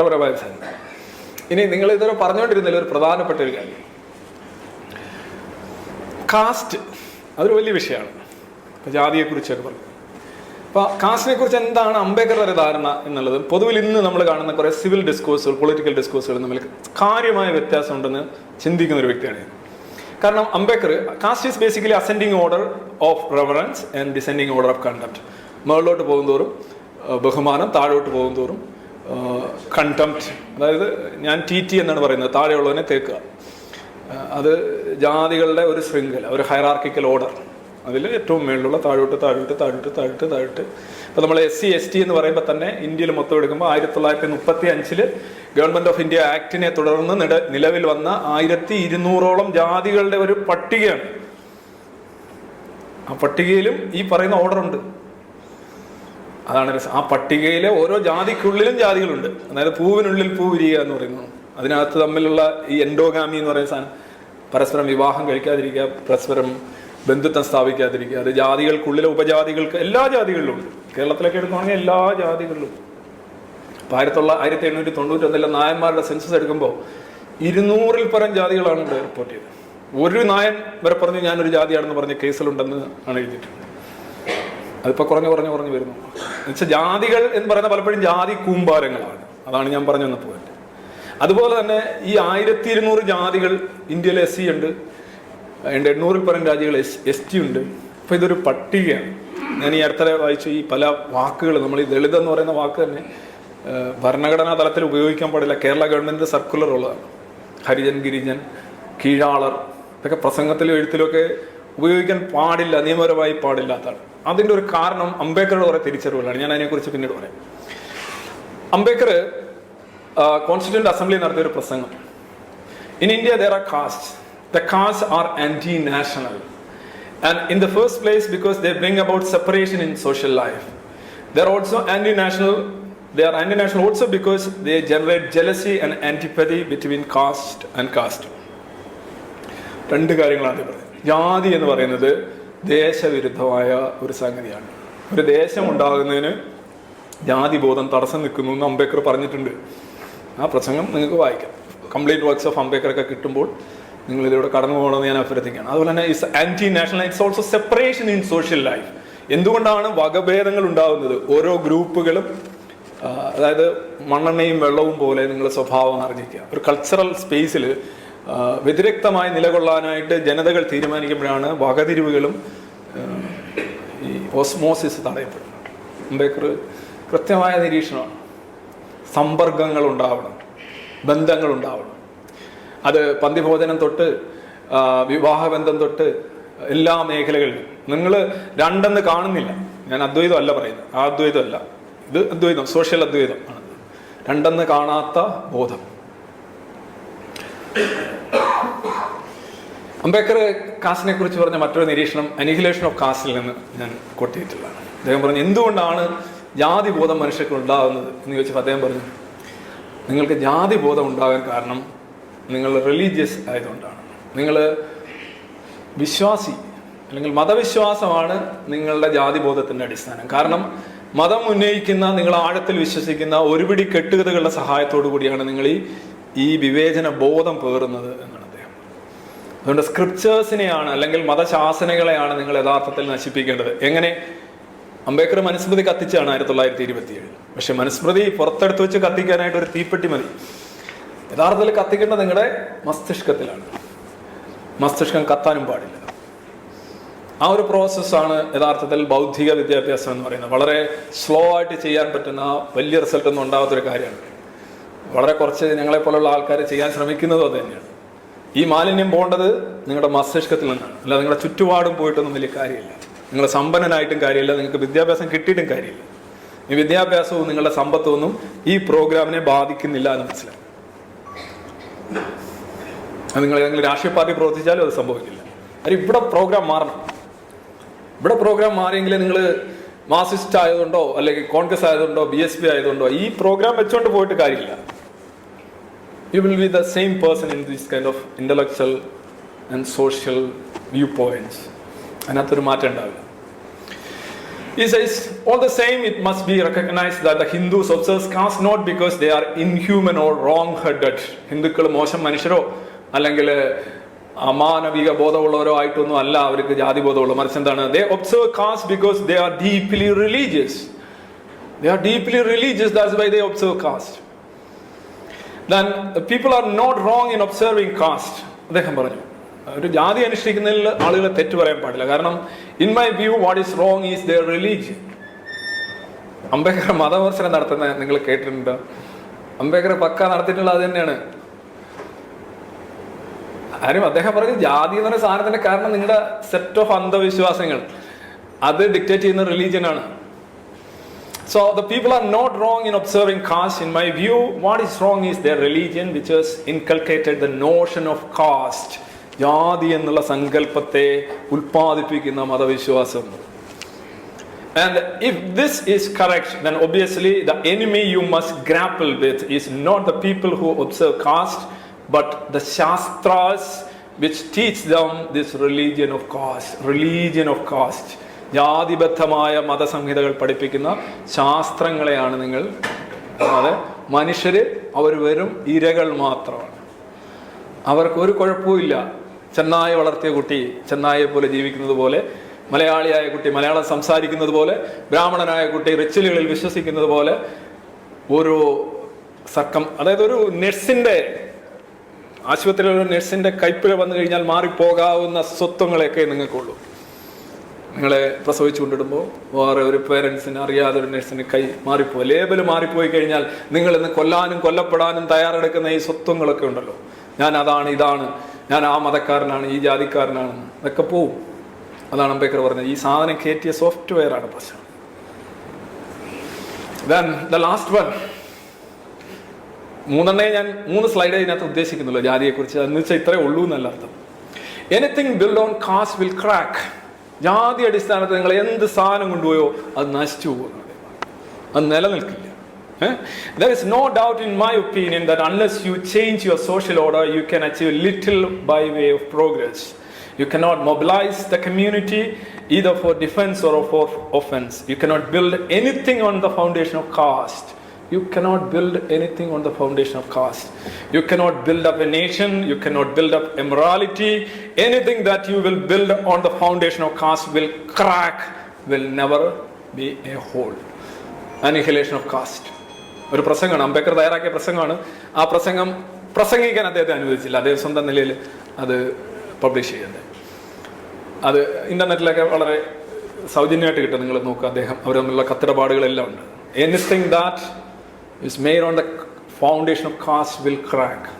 ചരിത്രപരമായ സാധനം ഇനി നിങ്ങൾ ഇതുവരെ പറഞ്ഞുകൊണ്ടിരുന്നതിൽ ഒരു പ്രധാനപ്പെട്ട ഒരു കാര്യം. കാസ്റ്റ് അതൊരു വലിയ വിഷയമാണ്. ജാതിയെ ജാതിയെക്കുറിച്ചൊക്കെ പറഞ്ഞു. അപ്പൊ കാസ്റ്റിനെ കുറിച്ച് എന്താണ് അംബേദ്കറുടെ ധാരണ എന്നുള്ളത്? പൊതുവിൽ ഇന്ന് നമ്മൾ കാണുന്ന കുറേ സിവിൽ ഡിസ്കോഴ്സുകൾ പൊളിറ്റിക്കൽ ഡിസ്കോഴ്സുകൾ തമ്മിൽ കാര്യമായ വ്യത്യാസം ഉണ്ടെന്ന് ചിന്തിക്കുന്ന ഒരു വ്യക്തിയാണ് കാരണം Ambedkar caste is basically ascending order of reverence and descending order of conduct മുകളിലോട്ട് പോകുന്തോറും ആ, ബഹുമാനം താഴോട്ട് പോകുന്തോറും കണ്ടംപ്റ്റ് അതായത് ഞാൻ ടി ടി എന്നാണ് പറയുന്നത്. താഴെയുള്ളവനെ തേക്കുക. അത് ജാതികളുടെ ഒരു ശൃംഖല ഒരു ഹയറാർക്കിക്കൽ ഓർഡർ അതിൽ ഏറ്റവും മേളിലുള്ള താഴോട്ട് താഴോട്ട് താഴോട്ട് താഴോട്ട് താഴോട്ട്. അപ്പോൾ നമ്മൾ എസ് സി എസ് ടി എന്ന് പറയുമ്പോൾ തന്നെ ഇന്ത്യയിൽ മൊത്തം എടുക്കുമ്പോൾ ആയിരത്തി തൊള്ളായിരത്തി മുപ്പത്തി അഞ്ചിൽ ഗവൺമെന്റ് ഓഫ് ഇന്ത്യ ആക്ടിനെ തുടർന്ന് നിലവിൽ വന്ന ആയിരത്തി ഇരുന്നൂറോളം ജാതികളുടെ ഒരു പട്ടികയാണ്. ആ പട്ടികയിലും ഈ പറയുന്ന ഓർഡർ ഉണ്ട്. അതാണ് രസം. ആ പട്ടികയിലെ ഓരോ ജാതിക്കുള്ളിലും ജാതികളുണ്ട്. അതായത് പൂവിനുള്ളിൽ പൂ വിരിയുക എന്ന് പറയുന്നു. അതിനകത്ത് തമ്മിലുള്ള ഈ എൻഡോഗാമി എന്ന് പറയുന്ന സാധനം പരസ്പരം വിവാഹം കഴിക്കാതിരിക്കുക പരസ്പരം ബന്ധുത്വം സ്ഥാപിക്കാതിരിക്കുക അത് ജാതികൾക്കുള്ളിലെ ഉപജാതികൾക്ക് എല്ലാ ജാതികളിലും ഉണ്ട്. കേരളത്തിലൊക്കെ എടുക്കുകയാണെങ്കിൽ എല്ലാ ജാതികളിലും ഇപ്പം ആയിരത്തി തൊള്ള ആയിരത്തി എണ്ണൂറ്റി തൊണ്ണൂറ്റൊന്നിലെ നായന്മാരുടെ സെൻസസ് എടുക്കുമ്പോൾ ഇരുന്നൂറിൽ പരം ജാതികളാണ് ഇവിടെ റിപ്പോർട്ട് ചെയ്തത്. ഒരു നായൻ വരെ പറഞ്ഞ് ഞാനൊരു ജാതിയാണെന്ന് പറഞ്ഞ് കേസിലുണ്ടെന്ന് ആണ് എഴുതിയിട്ടുണ്ട്. അതിപ്പോൾ കുറഞ്ഞു കുറഞ്ഞു കുറഞ്ഞു വരുന്നു. എന്നുവെച്ചാൽ ജാതികൾ എന്ന് പറയുന്ന പലപ്പോഴും ജാതി കൂമ്പാരങ്ങളാണ്. അതാണ് ഞാൻ പറഞ്ഞു വന്ന അതുപോലെ തന്നെ ഈ ആയിരത്തി ഇരുന്നൂറ് ജാതികൾ ഇന്ത്യയിൽ എസ് സി ഉണ്ട്. അതിന്റെ എണ്ണൂറിൽ പരം രാജ്യങ്ങൾ എസ് എസ് ടി ഉണ്ട്. അപ്പോൾ ഇതൊരു പട്ടികയാണ്. ഞാൻ ഈ അടുത്തിടെ വായിച്ച ഈ പല വാക്കുകൾ നമ്മൾ ഈ ദളിത് എന്ന് പറയുന്ന വാക്ക് തന്നെ ഭരണഘടനാ തലത്തിൽ ഉപയോഗിക്കാൻ പാടില്ല. കേരള ഗവൺമെന്റ് സർക്കുലർ ഉള്ളതാണ്. ഹരിജൻ ഗിരിജൻ കീഴാളർ ഇതൊക്കെ പ്രസംഗത്തിലും എഴുത്തിലും ഒക്കെ ഉപയോഗിക്കാൻ പാടില്ല നിയമപരമായി പാടില്ലാത്തതാണ്. അതിന്റെ ഒരു കാരണം അംബേദ്കറുടെ കുറേ തിരിച്ചറിവുകളാണ്. ഞാൻ അതിനെക്കുറിച്ച് പിന്നീട് പറയാം. അംബേദ്കർ കോൺസ്റ്റിറ്റ്യൂന്റ് അസംബ്ലി നടത്തിയ ഒരു പ്രസംഗം. In India there are caste the caste are anti national and in the first place because they bring about separation in social life there also anti national they are anti national also because they generate jealousy and antipathy between caste and caste രണ്ട് കാര്യങ്ങളാണ് പറയുന്നത്. ജാതി എന്ന് പറയുന്നത് ദേശവിരുദ്ധമായ ഒരു സംഗതിയാണ്. ഒരു ദേശം ഉണ്ടാകുന്നതിന് ജാതിബോധം തടസ്സം നിൽക്കുന്നു എന്ന് അംബേദ്കർ പറഞ്ഞിട്ടുണ്ട്. ആ പ്രസംഗം നിങ്ങൾക്ക് വായിക്കാം. കംപ്ലീറ്റ് വർക്ക്സ് ഓഫ് അംബേദ്കർ ഒക്കെ കിട്ടുമ്പോൾ നിങ്ങൾ ഇതിലൂടെ കടന്നു പോകണമെന്ന് ഞാൻ അഭ്യർത്ഥിക്കുകയാണ്. അതുപോലെ തന്നെ it's anti national it's also separation in social life എന്തുകൊണ്ടാണ് വകഭേദങ്ങൾ ഉണ്ടാകുന്നത്? ഓരോ ഗ്രൂപ്പുകളും അതായത് മണ്ണെണ്ണയും വെള്ളവും പോലെ നിങ്ങളുടെ സ്വഭാവം അറിഞ്ഞിരിക്കുക ഒരു കൾച്ചറൽ സ്പേസിൽ വ്യതിരക്തമായി നിലകൊള്ളാനായിട്ട് ജനതകൾ തീരുമാനിക്കുമ്പോഴാണ് വകതിരിവുകളും ഈ ഓസ്മോസിസ് തടയപ്പെടുന്നത്. അംബേദ്കർ കൃത്യമായ നിരീക്ഷണമാണ്. സമ്പർക്കങ്ങൾ ഉണ്ടാവണം ബന്ധങ്ങൾ ഉണ്ടാവണം അത് പന്തിഭോജനം തൊട്ട് വിവാഹബന്ധം തൊട്ട് എല്ലാ മേഖലകളിലും. നിങ്ങൾ രണ്ടെന്ന് കാണുന്നില്ല. ഞാൻ അദ്വൈതമല്ല പറയുന്നത്. ആ അദ്വൈതമല്ല. ഇത് അദ്വൈതം സോഷ്യൽ അദ്വൈതം ആണ്. രണ്ടെന്ന് കാണാത്ത ബോധം. അംബേദ്കർ കാസിനെ കുറിച്ച് പറഞ്ഞ മറ്റൊരു നിരീക്ഷണം അനിഹിലേഷൻ ഓഫ് കാസ്റ്റിൽ നിന്ന് ഞാൻ കൊട്ടിയിട്ടുള്ളതാണ്. അദ്ദേഹം പറഞ്ഞു എന്തുകൊണ്ടാണ് ജാതി ബോധം മനുഷ്യർക്ക് ഉണ്ടാകുന്നത്? എന്ന് ചോദിച്ചപ്പോൾ അദ്ദേഹം പറഞ്ഞു നിങ്ങൾക്ക് ജാതി ബോധം ഉണ്ടാകാൻ കാരണം നിങ്ങൾ റിലീജിയസ് ആയതുകൊണ്ടാണ്. നിങ്ങൾ വിശ്വാസി അല്ലെങ്കിൽ മതവിശ്വാസമാണ് നിങ്ങളുടെ ജാതി ബോധത്തിന്റെ അടിസ്ഥാനം. കാരണം മതം ഉന്നയിക്കുന്ന നിങ്ങൾ ആഴത്തിൽ വിശ്വസിക്കുന്ന ഒരുപിടി കെട്ടുകഥകളുടെ സഹായത്തോടു കൂടിയാണ് നിങ്ങൾ ഈ ഈ വിവേചന ബോധം പേറുന്നത് എന്നാണ് അദ്ദേഹം. അതുകൊണ്ട് സ്ക്രിപ്റ്റേഴ്സിനെയാണ് അല്ലെങ്കിൽ മതശാസനകളെയാണ് നിങ്ങൾ യഥാർത്ഥത്തിൽ നശിപ്പിക്കേണ്ടത്. എങ്ങനെ? അംബേദ്കർ മനുസ്മൃതി കത്തിച്ചാണ് ആയിരത്തി തൊള്ളായിരത്തി ഇരുപത്തിയേഴ് പക്ഷെ മനുസ്മൃതി പുറത്തെടുത്ത് വെച്ച് കത്തിക്കാനായിട്ട് ഒരു തീപ്പെട്ടി മതി. യഥാർത്ഥത്തിൽ കത്തിക്കേണ്ടത് നിങ്ങളുടെ മസ്തിഷ്കത്തിലാണ്. മസ്തിഷ്കം കത്താനും പാടില്ല. ആ ഒരു പ്രോസസ്സാണ് യഥാർത്ഥത്തിൽ ബൗദ്ധിക വിദ്യാഭ്യാസം എന്ന് പറയുന്നത്. വളരെ സ്ലോ ആയിട്ട് ചെയ്യാൻ പറ്റുന്ന വലിയ റിസൾട്ട് ഒന്നും ഉണ്ടാകാത്തൊരു കാര്യമാണ്. വളരെ കുറച്ച് ഞങ്ങളെ പോലുള്ള ആൾക്കാർ ചെയ്യാൻ ശ്രമിക്കുന്നതും അത് തന്നെയാണ്. ഈ മാലിന്യം പോകേണ്ടത് നിങ്ങളുടെ മസ്തിഷ്കത്തിൽ നിന്നാണ്. അല്ല നിങ്ങളുടെ ചുറ്റുപാടും പോയിട്ടൊന്നും വലിയ കാര്യമില്ല. നിങ്ങൾ സമ്പന്നനായിട്ടും കാര്യമില്ല. നിങ്ങൾക്ക് വിദ്യാഭ്യാസം കിട്ടിയിട്ടും കാര്യമില്ല. ഈ വിദ്യാഭ്യാസവും നിങ്ങളുടെ സമ്പത്തും ഈ പ്രോഗ്രാമിനെ ബാധിക്കുന്നില്ല എന്ന് മനസ്സിലാക്കും അത് നിങ്ങൾ ഏതെങ്കിലും രാഷ്ട്രീയ പാർട്ടി പ്രവർത്തിച്ചാലും അത് സംഭവിക്കില്ല. അത് ഇവിടെ പ്രോഗ്രാം മാറണം. ഇവിടെ പ്രോഗ്രാം മാറിയെങ്കിൽ നിങ്ങൾ മാർസിസ്റ്റ് ആയതുകൊണ്ടോ അല്ലെങ്കിൽ കോൺഗ്രസ് ആയതുകൊണ്ടോ ബി എസ് പി ആയതുകൊണ്ടോ ഈ പ്രോഗ്രാം വെച്ചുകൊണ്ട് പോയിട്ട് കാര്യമില്ല. You will be the same person in these kind of intellectual and social view points അതിനകത്തൊരു മാറ്റം ഉണ്ടാവില്ല. He says, all the same, it must be recognized that the Hindus observe caste not because they are inhuman or wrong-headed. ഹിന്ദുക്കൾ മോശം മനുഷ്യരോ? അല്ലെങ്കിൽ അമാനവിക ബോധമുള്ളവരോ ആയിട്ടൊന്നും അല്ല അവർക്ക് ജാതി ബോധമുള്ളൂ മറിച്ച് എന്താണ്? They observe caste because they are deeply religious they are deeply religious that's why they observe caste then people are not wrong in observing caste അദ്ദേഹം പറഞ്ഞു ഒരു ജാതി അനുഷ്ഠിക്കുന്നതിൽ ആളുകളെ തെറ്റു പറയാൻ പാടില്ല. കാരണം in my view what is wrong is their religion Ambedkar മതവിമർശനം നടത്തുന്ന നിങ്ങൾ കേട്ടിട്ടുണ്ടോ. അംബേദ്കർ പക്ക നടത്തിയിട്ടുള്ള അത് തന്നെയാണ്. ആരും അദ്ദേഹം പറഞ്ഞു ജാതി എന്ന് പറയുന്ന സാധനത്തിന്റെ കാരണം നിങ്ങളുടെ സെറ്റ് ഓഫ് അന്ധവിശ്വാസങ്ങൾ. അത് ഡിക്റ്റേറ്റ് ചെയ്യുന്ന റിലീജിയൻ ആണ്. So the people are not wrong in observing caste. In my view, what is wrong is their religion, which has inculcated the notion of caste. ജാതി എന്നുള്ള സങ്കല്പത്തെ ഉൽപ്പാദിപ്പിക്കുന്ന മതവിശ്വാസം And if this is correct, then obviously the enemy you must grapple with is not the people who observe caste, but the Shastras which teach them this religion of caste. Religion of caste. ജാതിബദ്ധമായ മതസംഹിതകൾ പഠിപ്പിക്കുന്ന ശാസ്ത്രങ്ങളെയാണ് നിങ്ങൾ അതെ? മനുഷ്യര് അവർ വെറും ഇരകൾ മാത്രമാണ്. അവർക്ക് ഒരു കുഴപ്പമില്ല ചെന്നായ വളർത്തിയ കുട്ടി ചെന്നായെ പോലെ ജീവിക്കുന്നത് പോലെ മലയാളിയായ കുട്ടി മലയാളം സംസാരിക്കുന്നത് പോലെ ബ്രാഹ്മണനായ കുട്ടി റിച്വലുകളിൽ വിശ്വസിക്കുന്നത് പോലെ ഒരു സർക്കം അതായത് ഒരു നഴ്സിന്റെ ആശുപത്രിയിലെ ഒരു നഴ്സിന്റെ കൈപ്പിഴ വന്നു കഴിഞ്ഞാൽ മാറിപ്പോകാവുന്ന സ്വത്വങ്ങളെയൊക്കെ നിങ്ങൾക്കുള്ളൂ. നിങ്ങളെ പ്രസവിച്ചു കൊണ്ടിടുമ്പോൾ വേറെ ഒരു പേരൻസിന് അറിയാതെ ഒരു നഴ്സിന് കൈ മാറിപ്പോയി ലേബൽ മാറിപ്പോയി കഴിഞ്ഞാൽ നിങ്ങൾ ഇന്ന് കൊല്ലാനും കൊല്ലപ്പെടാനും തയ്യാറെടുക്കുന്ന ഈ സ്വത്വങ്ങളൊക്കെ ഉണ്ടല്ലോ. ഞാൻ അതാണ് ഇതാണ്. ഞാൻ ആ മതക്കാരനാണ് ഈ ജാതിക്കാരനാണ് അതൊക്കെ പോവും. അതാണ് അംബേദ്കർ പറഞ്ഞത്. ഈ സാധനം കയറ്റിയ സോഫ്റ്റ്വെയർ ആണ് പ്രശ്നം. ദെൻ ദ ലാസ്റ്റ് വൺ മൂന്നെണ്ണേ ഞാൻ മൂന്ന് സ്ലൈഡേ ഇതിനകത്ത് ഉദ്ദേശിക്കുന്നുള്ളൂ ജാതിയെക്കുറിച്ച്. എന്ന് വെച്ചാൽ ഇത്രേ ഉള്ളൂ എന്നല്ല അർത്ഥം. Anything build on caste will crack ജാതി അടിസ്ഥാനത്തിൽ നിങ്ങൾ എന്ത് സാധനം കൊണ്ടുപോയോ അത് നശിച്ചു പോകുന്നു അത് നിലനിൽക്കില്ല there is no doubt in my opinion that unless you change your social order you can achieve little by way of progress you cannot mobilise the community either for defense or for offense. You cannot build anything on the foundation of caste. You cannot build anything on the foundation of caste. You cannot build up a nation. You cannot build up immorality morality. Anything that you will build on the foundation of caste will crack, will never be a whole. Annihilation of caste. ഒരു പ്രസംഗമാണ് അംബേദ്കർ തയ്യാറാക്കിയ പ്രസംഗമാണ് ആ പ്രസംഗം പ്രസംഗിക്കാൻ അദ്ദേഹത്തെ അനുവദിച്ചില്ല അദ്ദേഹം സ്വന്തം നിലയിൽ അത് പബ്ലിഷ് ചെയ്യുന്നത് അത് ഇന്റർനെറ്റിലൊക്കെ വളരെ സൗജന്യമായിട്ട് കിട്ടും നിങ്ങൾ നോക്കുക അദ്ദേഹം അവർ തമ്മിലുള്ള കത്തിടപാടുകളെല്ലാം ഉണ്ട് anything that is made on the foundation of cast will crack.